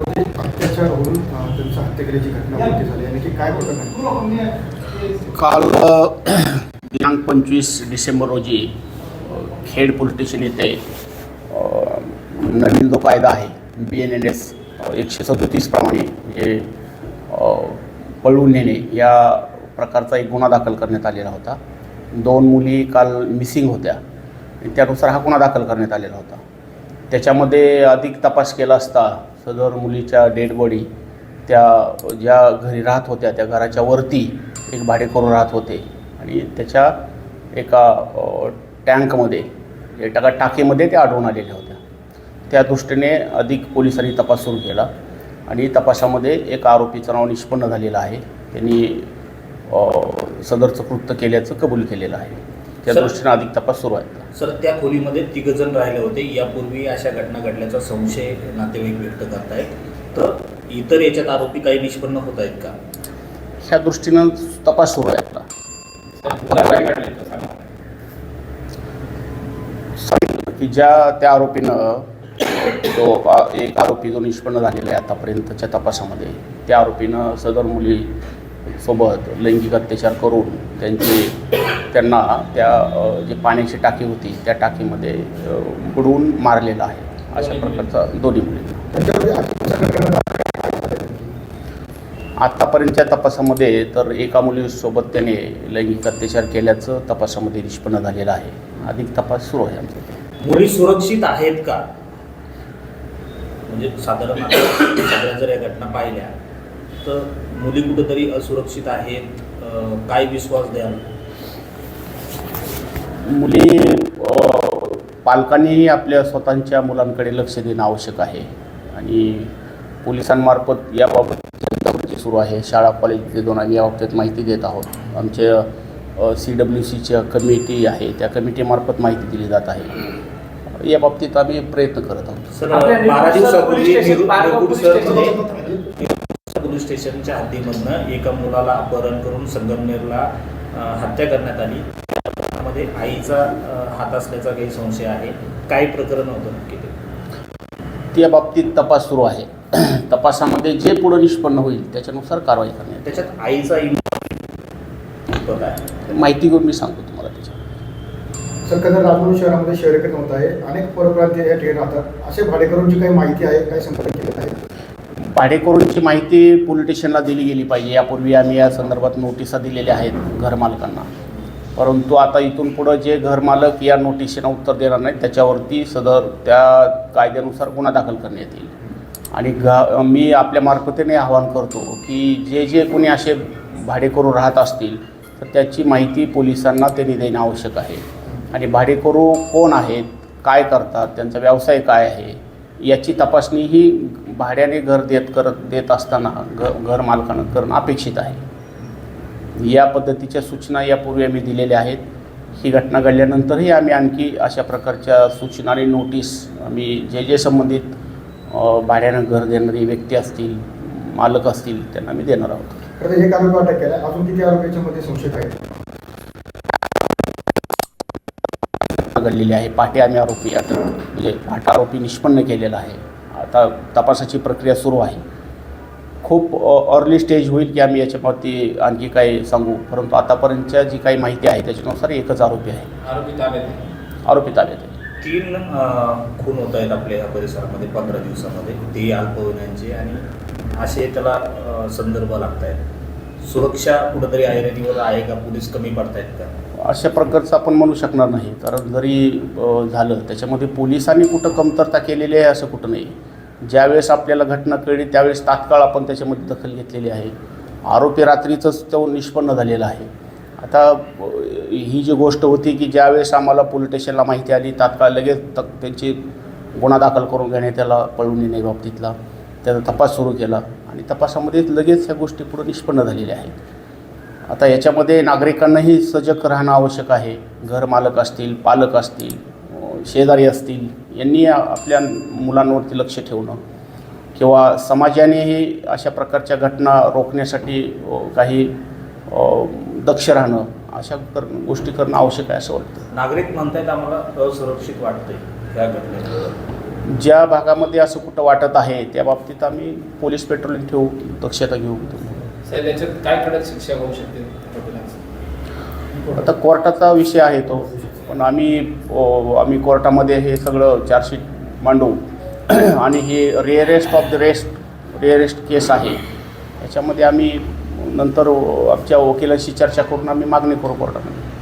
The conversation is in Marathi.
अत्याचार होऊन हत्या केल्याची घटना मोठी झाली आणि की काय प्रकरण आहे काल दिनांक पंचवीस डिसेंबर रोजी खेड पोलीस स्टेशन येथे नवीन जो कायदा आहे बी एन एन एस एकशे सदोतीस प्रमाणे म्हणजे पळवून नेणे या प्रकारचा एक गुन्हा दाखल करण्यात आलेला होता. दोन मुली काल मिसिंग होत्या. त्यानुसार हा गुन्हा दाखल करण्यात आलेला होता. त्याच्यामध्ये अधिक तपास केला असता सदर मुलीच्या डेड बॉडी त्या ज्या घरी राहत होत्या त्या घराच्या वरती एक भाडेकरू राहत होते. आणि त्याच्या एका टँकमध्ये म्हणजे एका टाकीमध्ये ते आढळून आलेल्या होत्या. त्या दृष्टीने अधिक पोलिसांनी तपास सुरू केला आणि तपासामध्ये एक आरोपीचं नाव निष्पन्न झालेलं आहे. त्यांनी सदरचं कृत्य केल्याचं कबूल केलेलं आहे. त्या सर- दृष्टीने अधिक तपास सुरू आहे सर त्या खोलीमध्ये तिघजण राहिले होते. यापूर्वी अशा घटना घडल्याचा संशय नातेवाईक व्यक्त करतायत. तर इतर याच्यात आरोपी काही निष्पन्न होत आहेत का? ह्या दृष्टीनं तपास सुरू आहे आपला सांगितलं की ज्या त्या आरोपीनं जो आ- एक आरोपी जो निष्पन्न झालेला आहे आतापर्यंतच्या तपासामध्ये त्या आरोपीनं सदर मुली सोबत लैंगिक अत्याचार करून त्यांची त्यांना त्या जी पाण्याची टाकी होती त्या टाकीमध्ये बुडवून मारलेला आहे. अशा प्रकारचा दोन्ही मुली. आत्तापर्यंतच्या तपासामध्ये तर एका मुलीसोबत त्याने लैंगिक अत्याचार केल्याचं तपासामध्ये निष्पन्न झालेलं आहे. अधिक तपास सुरू आहे आमचा. इथे. मुली सुरक्षित आहेत का? म्हणजे साधारण सगळ्या जर या घटना पाहिल्या तर मुली कुठंतरी असुरक्षित आहेत काय विश्वास द्याल? मुली अ, पालकांनीही आपल्या स्वतःच्या मुलांकडे लक्ष देणं आवश्यक आहे. आणि पोलिसांमार्फत याबाबत जनजागृती सुरू आहे. शाळा कॉलेज दोन आम्ही याबाबतीत माहिती देत आहोत. आमच्या सी डब्ल्यू सीच्या कमिटी आहे. त्या कमिटीमार्फत माहिती दिली जात आहे. या बाबतीत आम्ही प्रयत्न करत आहोत. पोलीस स्टेशनच्या हद्दीमधनं एका मुलाला अपहरण करून संगमनेरला हत्या करण्यात आली. त्यामध्ये आईचा हात असल्याचा काही संशय आहे. काय प्रकरण होतं नक्की ते? त्या बाबतीत तपास सुरू आहे. तपासामध्ये जे पुढं निष्पन्न होईल त्याच्यानुसार कारवाई करण्यात त्याच्यात आईचा इन्व्हॉल्व काय? माहिती घेऊन मी सांगतो तुम्हाला त्याच्या सर कसं राजूर शहरामध्ये शहरीकरण होत आहे. अनेक परप्रांतीय या ठिकाणी राहतात. असे भाडेकरूंची काही माहिती आहे? काय संपर्क केलेला आहे? भाडेकरूंची माहिती पोलीस स्टेशनला दिली गेली पाहिजे. यापूर्वी आम्ही या संदर्भात नोटिसा दिलेल्या आहेत घरमालकांना परंतु आता इथून पुढं जे घरमालक या नोटिशीनं उत्तर देणार नाहीत त्याच्यावरती सदर त्या कायद्यानुसार गुन्हा दाखल करण्यात येईल. आणि घ मी आपल्या मार्फतीने आवाहन करतो की जे जे कोणी असे भाडेकरू राहत असतील तर त्याची माहिती पोलिसांना त्यांनी देणं आवश्यक आहे. आणि भाडेकरू कोण आहेत काय करतात त्यांचा व्यवसाय काय आहे याची तपासणी ही भाड्याने घर देत करत देत असताना घ घर मालकानं करणं अपेक्षित आहे. या पद्धतीच्या सूचना यापूर्वी आम्ही दिलेल्या आहेत. ही घटना घडल्यानंतरही आम्ही आणखी अशा प्रकारच्या सूचना आणि नोटीस आम्ही जे जे संबंधित भाड्यानं घर देणारी व्यक्ती असतील मालक असतील त्यांना आम्ही देणार आहोत. आरोपी अटक केला. अजून किती आरोपीच्या मध्ये संशय आहेत घडलेली आहे. पाटे आम्ही आरोपी आता म्हणजे पाटा आरोपी निष्पन्न केलेला आहे. आता तपासाची प्रक्रिया सुरू आहे. खूप अर्ली स्टेज होईल की आम्ही याच्यावरती आणखी काय सांगू. परंतु आतापर्यंतच्या जी काही माहिती आहे त्याच्यानुसार एकच आरोपी आहे. आरोपी ताब्यात आरोपी ताब्यात आहे. तीन खून होत आहेत आपल्या ह्या परिसरामध्ये पंधरा दिवसामध्ये. ते अल्पवयीनांचे आणि असे त्याला संदर्भ लागत आहेत सुरक्षा कुठंतरी ऐरणीवर आहे का? पोलीस कमी पडतायत का? अशा प्रकारचं आपण म्हणू शकणार नाही. कारण जरी झालं त्याच्यामध्ये पोलिसांनी कुठं कमतरता केलेली आहे असं कुठं नाही. ज्यावेळेस आपल्याला घटना कळली त्यावेळेस तात्काळ आपण त्याच्यामध्ये दखल घेतलेली आहे. आरोपी रात्रीचंच तो निष्पन्न झालेला आहे. आता ही जी गोष्ट होती की ज्यावेळेस आम्हाला पोलीस स्टेशनला माहिती आली तात्काळ लगेच तक त्यांची गुन्हा दाखल करून घेण्यात त्याला पळून येणे बाबतीतला. त्याचा तपास सुरू केला आणि तपासामध्ये लगेच ह्या गोष्टी पुढे निष्पन्न झालेल्या आहेत. आता याच्यामध्ये नागरिकांनाही सजग राहणं आवश्यक आहे. घरमालक असतील पालक असतील शेजारी असतील यांनी आपल्या मुलांवरती लक्ष ठेवणं किंवा समाजानेही अशा प्रकारच्या घटना रोखण्यासाठी काही दक्ष राहणं अशा कर गोष्टी करणं आवश्यक आहे असं वाटतं. नागरिक म्हणतायत आम्हाला असुरक्षित वाटतंय या घटनेबद्दल ज्या भागामध्ये असं कुठं वाटत आहे त्या बाबतीत आम्ही पोलीस पेट्रोलिंग ठेवू दक्षता घेऊ साहेब याच्यात काय कडक शिक्षा होऊ शकते? आता कोर्टाचा विषय आहे तो. पण आम्ही आम्ही कोर्टामध्ये हे सगळं चार्जशीट मांडू. आणि हे rarest of the rest rarest case आहे. याच्यामध्ये आम्ही नंतर आमच्या वकिलांशी चर्चा करून आम्ही मागणी करू कोर्टामध्ये.